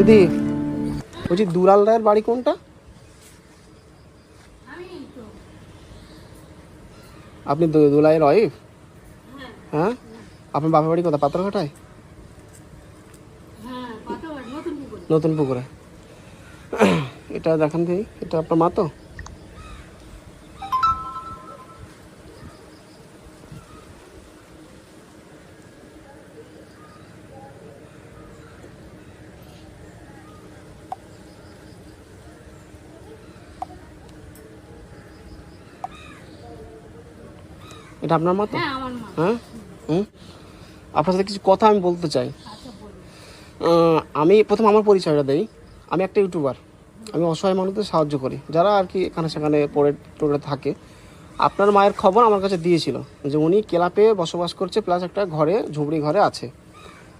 দিদি বলছি দুলাল রায়ের বাড়ি কোনটা? আপনি দুলাইয়ের ওয়াইফ হ্যাঁ? আপনার বাপের বাড়ি কোথায়? পাথরঘাটায় হ্যাঁ নতুন নতুন পুকুরে। এটা দেখান দিই এটা আপনার মা তো? এটা আপনার মা তো হ্যাঁ হ্যাঁ? হুম? আপনার সাথে কিছু কথা আমি বলতে চাই। আমি প্রথম আমার পরিচয়টা দেই। আমি একটা ইউটিউবার। আমি অসহায় মানুষদের সাহায্য করি। যারা আর কি এখানে সেখানে পড়ে টড়ে থাকে। আপনার মায়ের খবর আমার কাছে দিয়েছিল যে উনি ক্লাবে বসবাস করছে প্লাস একটা ঘরে ঝুপড়ি ঘরে আছে।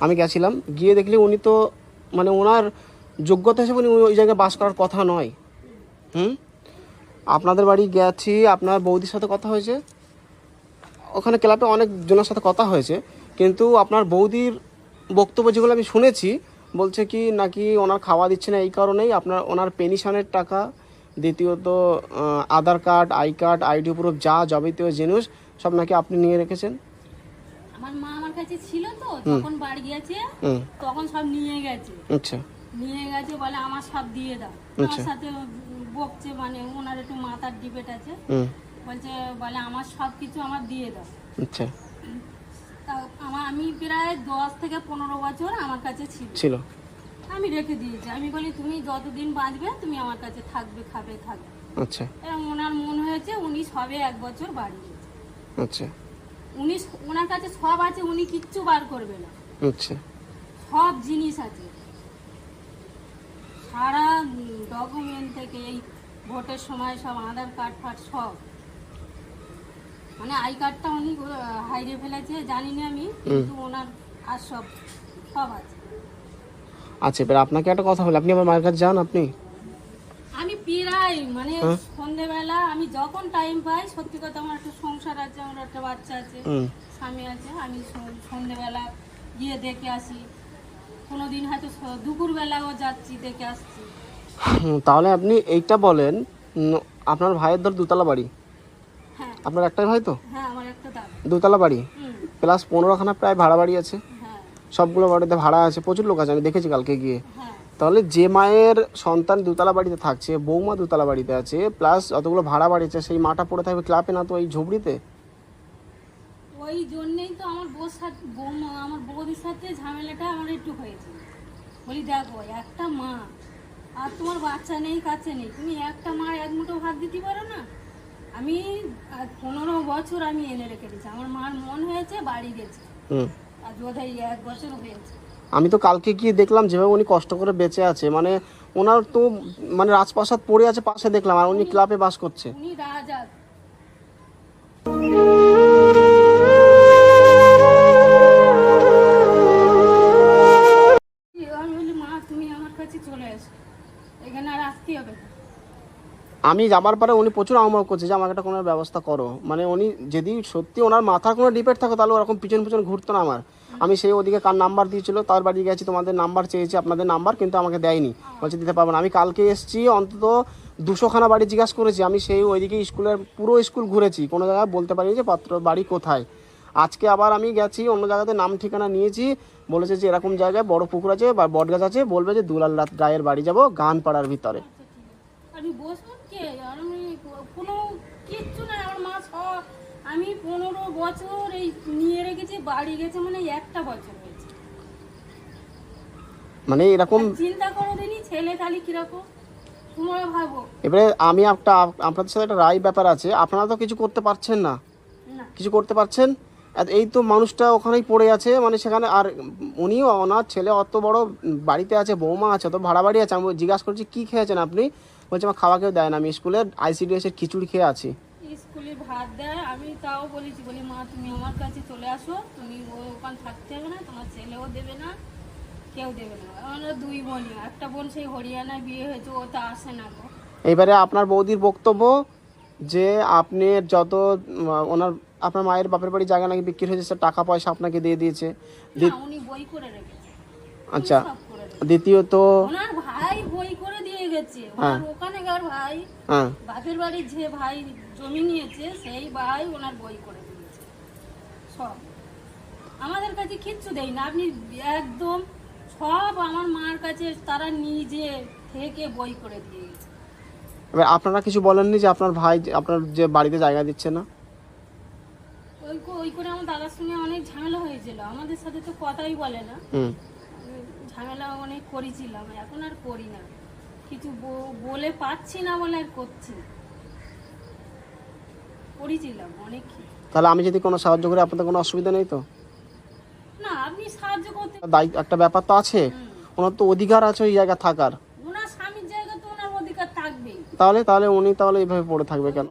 আমি গেছিলাম। গিয়ে দেখলি উনি তো মানে ওনার যোগ্যতা হিসেবে উনি ওই জায়গায় বাস করার কথা নয়। হুম? আপনাদের বাড়ি গেছি আপনার বৌদির সাথে কথা হয়েছে। ওখানে ক্লাবে অনেক জনের সাথে কথা হয়েছে কিন্তু আপনার বৌদির বক্তব্য যেগুলো আমি শুনেছি বলছে কি নাকি ওনার খাওয়া দিচ্ছে না এই কারণেই আপনার ওনার পেনশনের টাকা দ্বিতীয়ত Aadhaar card I card ID proof যা যাবতীয় জিনিস সব নাকি আপনি নিয়ে রেখেছেন? আমার মা আমার কাছে ছিল তো যখন বাড়ি গেছে তখন সব নিয়ে গেছে। আচ্ছা। নিয়ে গেছে বলে আমার সব দিয়ে দাও। আমার সাথে বকছে মানে ওনার একটু মাথার ডিবেট আছে। বলছে বলে আমার সব কিছু আমার দিয়ে দাও। আচ্ছা। তা আমার আমি প্রায় দশ থেকে পনেরো বছর আমার কাছে ছিল। ছিল। আমি রেখে দিয়েছি। আমি বলি তুমি যতদিন বাঁচবে তুমি আমার কাছে থাকবে খাবে থাকবে আচ্ছা। ওনার মন হয়েছে উনি সবে এক বছর বাড়ি আচ্ছা। উনি ওনার কাছে সব আছে উনি কিচ্ছু বার করবে না। আচ্ছা। সব জিনিস আছে। সারা ডকুমেন্ট থেকে এই ভোটের সময় সব আধার কার্ড ফার্ড সব। মানে আই কার্ডটা উনি হারিয়ে ফেলেছে জানি না আমি কিন্তু ওনার আর সব সব আছে। আচ্ছা এবার আপনাকে একটা কথা বলি আপনি আমার মায়ের কাছে যান আপনি? আমি প্রায় মানে সন্ধেবেলা আমি যখন টাইম পাই সত্যি কথা আমার একটা সংসার আছে আমার একটা বাচ্চা আছে স্বামী আছে আমি সন্ধেবেলা গিয়ে দেখে আসি। কোনোদিন হয়তো দুপুরবেলাও যাচ্ছি দেখে আসছি। তাহলে আপনি এইটা বলেন আপনার ভাইয়ের ধর দুতলা বাড়ি। হ্যাঁ আপনার একটাই ভাই তো? হ্যাঁ দুতলা বাড়ি? প্লাস পনেরোখানা প্রায় ভাড়া বাড়ি আছে। হ্যাঁ। সবগুলো বাড়িতে ভাড়া আছে প্রচুর লোক আছে আমি দেখেছি কালকে গিয়ে। হ্যাঁ। তাহলে যে মায়ের সন্তান দুতলা বাড়িতে থাকছে বৌমা দুতলা বাড়িতে আছে প্লাস অতগুলো ভাড়া বাড়ি আছে সেই মাটা পড়ে থাকবে ক্লাবে না তো এই ঝুপড়িতে ওই জন্যেই তো আমার বউর সাথে বৌমা আমার বৌদির সাথে ঝামেলাটা আমার একটু হয়েছে। বলি দেখো একটা মা আর তোমার বাচ্চা নেই কাছে নেই। তুমি একটা মা এক মুঠো ভাত দিতে পারো না? আমি পনেরো বছর আমি এনে রেখে দিয়েছি আমার মার মন হয়েছে বাড়ি গেছে। হুম। বোধহয় এক বছর হয়েছে। আমি তো কালকে গিয়ে দেখলাম যেভাবে উনি কষ্ট করে বেঁচে আছে মানে ওনার তো মানে রাজপ্রাসাদ পড়ে আছে পাশে দেখলাম আর উনি ক্লাবে বাস করছে। উনি রাজা। আমি বলি মা তুমি আমার কাছে চলে এসো। এখানে আর আসতে হবে। আমি যাবার পরে উনি প্রচুর আহ্বান করছে যে, আমাকে একটা কোনো ব্যবস্থা করো। মানে উনি যদি সত্যি ওনার মাথার কোনো ডিপেট থাকে, তাহলে ওরকম পিছন পিছন ঘুরতো না আমার। আমি সেই ওদিকে কার নাম্বার দিয়েছিল, তার বাড়ি গেছি, তোমাদের নাম্বার চেয়েছি, আপনাদের নাম্বার কিন্তু আমাকে দেয়নি। বলছে, দিতে পারব না। আমি কালকে এসেছি, অন্তত দুশোখানা বাড়ি জিজ্ঞাসা করেছি। আমি সেই ওইদিকে স্কুলের, পুরো স্কুল ঘুরেছি। কোনো জায়গায় বলতে পারিনি যে, পাত্র বাড়ি কোথায়। আজকে আবার আমি গেছি, অন্য জায়গাতে নাম ঠিকানা নিয়েছি। বলেছে যে, এরকম জায়গায় বড় পুকুর আছে বা বটগাছ আছে। বলবে যে, দুলাল রাত রায়ের বাড়ি যাব গান পাড়ার ভিতরে। আমি বসবো কে? আমি কোনো কিচ্ছু নাই আমার মা সব। আমি পনেরো বছর এই নিয়ে রেখেছি বাড়ি গেছে মানে একটা বছর হয়েছে। মানে এরকম চিন্তা করো ছেলে খালি কীরকম? তোমরা ভাবো। এবারে আমি একটা আপ- আপনাদের সাথে একটা রায় ব্যাপার আছে আপনারা তো কিছু করতে পারছেন না। না। কিছু করতে পারছেন? এই তো মানুষটা ওখানেই পড়ে আছে মানে সেখানে আর উনিও ওনার ছেলে অত বড় বাড়িতে আছে বৌমা আছে তো ভাড়া বাড়ি আছে আমি জিজ্ঞাসা করছি কী খেয়েছেন আপনি? বলছে আমার খাওয়া কেউ দেয় না আমি স্কুলের আইসিডিএস এর খিচুড়ি খেয়ে আছি। স্কুলে ভাত দেয় আমি তাও বলেছি বলি মা তুমি আমার কাছে চলে আসো তুমি ওখানে থাকতে হবে না তোমার ছেলেও দেবে না কেউ দেবে না। আমরা দুই বোনই একটা বোন সেই হরিয়ানায় বিয়ে হয়েছে ও তো আসে না গো। এবারে আপনার বৌদির বক্তব্য যে আপনি যত ওনার আপনার মায়ের বাপের বাড়ি জায়গা নাকি বিক্রি হয়েছে টাকা পয়সা আপনাকে দিয়ে দিয়েছে। আচ্ছা। দ্বিতীয়ত ওনার ভাই বই করে গেছে। হ্যাঁ। ওখানেকার ভাই হ্যাঁ। বাপের বাড়ির যে ভাই জমি নিয়েছে সেই ভাই ওনার বই করে দিয়েছে। সব। আমাদের কাছে কিচ্ছু দেয় না। আপনি একদম সব আমার মার কাছে তারা নিজে থেকে বই করে দিয়ে গেছে এবার আপনারা কিছু বলেননি যে আপনার ভাই আপনার যে বাড়িতে জায়গা দিচ্ছে না? ওই ওই করে আমার দাদার সঙ্গে অনেক ঝামেলা হয়েছিল। আমাদের সাথে তো কথাই বলে না। ঝামেলা অনেক করেছিলাম। এখন আর করি না। কিছু বলে পাচ্ছি না বলে আর করছি করেছিলাম অনেক তাহলে আমি যদি কোনো সাহায্য করি আপনাদের কোনো অসুবিধা নেই তো? না আপনি সাহায্য করতে দায়িত্ব একটা ব্যাপার তো আছে। ওনার তো অধিকার আছে ওই জায়গা থাকার। ওনার স্বামীর জায়গা তো ওনার অধিকার থাকবেই। তাহলে তাহলে উনি তাহলে এইভাবে পড়ে থাকবে কেন?